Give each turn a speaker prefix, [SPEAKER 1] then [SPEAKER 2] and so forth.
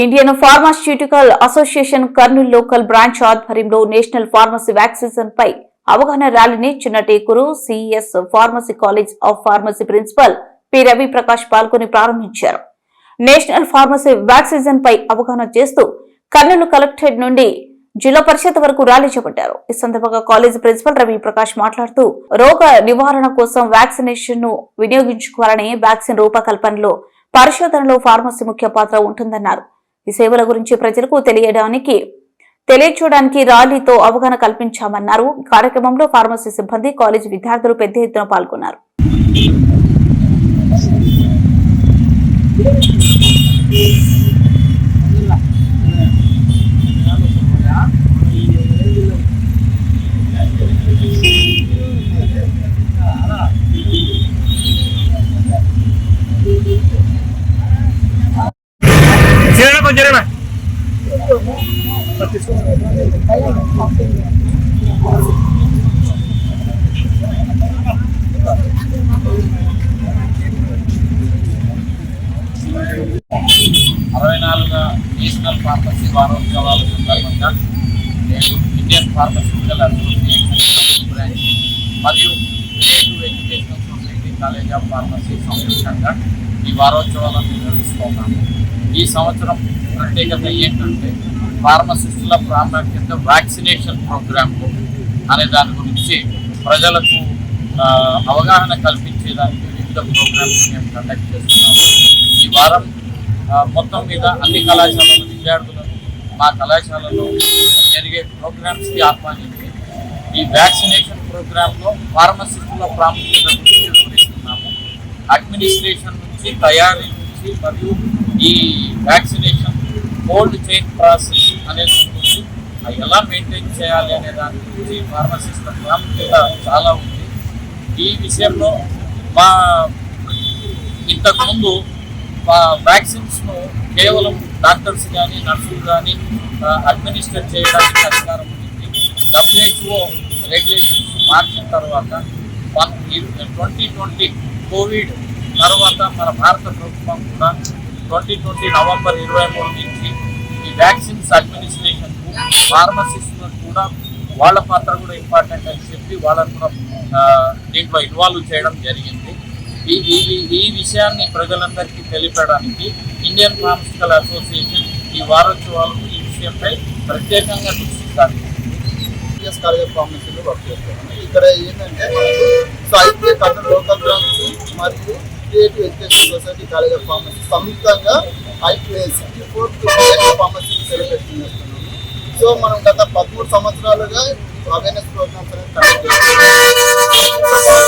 [SPEAKER 1] Indian pharmaceutical association Kurnool local branch ఆధ్వర్యంలో national pharmacy vaccination పై అవగాహన ర్యాలీని Chinnatekur C S pharmacy college of pharmacy principal P Ravi Prakash పాల్గొని ప్రారంభించారు. National pharmacy వ్యాక్సిజన్ పై అవగాహన చేస్తూ కర్నూలు కలెక్టరేట్ నుండి జిల్లా పరిషత్ వరకు ర్యాలీ చేపట్టారు. ఈ సందర్భంగా కాలేజీ ప్రిన్సిపల్ రవి ప్రకాష్ మాట్లాడుతూ రోగ నివారణ కోసం వ్యాక్సినేషన్ను వినియోగించుకోవాలని వ్యాక్సిన్ రూపకల్పనలో పరిశోధనలో ఫార్మసీ ముఖ్య పాత్ర ఉంటుందన్నారు. ఈ సేవల గురించి ప్రజలకు తెలియడానికి తెలియచూడడానికి ర్యాలీతో అవగాహన కల్పించామన్నారు. కార్యక్రమంలో ఫార్మసీ సిబ్బంది కాలేజీ విద్యార్థులు పెద్ద ఎత్తున పాల్గొన్నారు.
[SPEAKER 2] జరగనా కొంచెం జరగనా
[SPEAKER 3] అరవై నాలుగు నేషనల్ ఫార్మసీ వారోత్సవాల సందర్భంగా నేను ఇండియన్ ఫార్మస్యూటికల్ అసోసియేషన్ బ్రాంచ్ మరియు creative educational society college of pharmacy సంయుక్తంగా ఈ వారోత్సవాలను నిర్వహిస్తున్నాము ఈ సంవత్సరం ప్రత్యేకత ఏంటంటే ఫార్మసిస్టుల ప్రాముఖ్యత వ్యాక్సినేషన్ ప్రోగ్రామ్ అనే దాని గురించి ప్రజలకు అవగాహన కల్పించేదానికి వివిధ ప్రోగ్రామ్స్ మేము కండక్ట్ చేస్తున్నాము. ఈ వారం మొత్తం మీద అన్ని కళాశాలల విద్యార్థులను మా కళాశాలలో జరిగే ప్రోగ్రామ్స్కి ఆహ్వానించి ఈ వ్యాక్సినేషన్ ప్రోగ్రాంలో ఫార్మసిస్టుల ప్రాముఖ్యత గురించి వివరిస్తున్నాము. అడ్మినిస్ట్రేషన్ నుంచి తయారీ నుంచి మరియు ఈ వ్యాక్సినేషన్ కోల్డ్ చైన్ ప్రాసెస్ అనేది ఉంటుంది అది ఎలా మెయింటైన్ చేయాలి అనే దాని గురించి ఫార్మసిస్ట్ ప్రాముఖ్యత చాలా ఉంది. ఈ విషయంలో మా ఇంతకుముందు వ్యాక్సిన్స్ను కేవలం డాక్టర్స్ కానీ నర్సులు కానీ అడ్మినిస్టర్ చేయడానికి అధికారం ఉంది. డబ్ల్యూహెచ్ఓ రెగ్యులేషన్స్ మార్చిన తర్వాత వన్ ట్వంటీ ట్వంటీ కోవిడ్ తర్వాత మన భారత ప్రభుత్వం కూడా ట్వంటీ ట్వంటీ నవంబర్ ఇరవై మూడు నుంచి ఈ వ్యాక్సిన్స్ అడ్మినిస్ట్రేషన్కు ఫార్మసిస్టులకు కూడా వాళ్ళ పాత్ర కూడా ఇంపార్టెంట్ అని చెప్పి వాళ్ళని కూడా దీంట్లో ఇన్వాల్వ్ చేయడం జరిగింది. ఈ ఈ ఈ- విషయాన్ని ప్రజలందరికీ తెలిపడానికి ఇండియన్ ఫార్మసికల్ అసోసియేషన్ ఈ వారోత్సవాలను ఈ విషయంపై ప్రత్యేకంగా దృష్టి సారించింది.
[SPEAKER 4] కాలేజ్ ఫార్మసీలో వర్క్ చేస్తున్నాను ఇక్కడ ఏంటంటే so IPS Kurnool local branch మరియు creative education society college of pharmacy సంయుక్తంగా IPS sixty fourth pharmacy celebrate చేస్తున్నాము సో మనం గత పదమూడు సంవత్సరాలుగా అవేర్నెస్ ప్రోగ్రామ్స్ అనేది కండక్ట్ చేస్తున్నాం.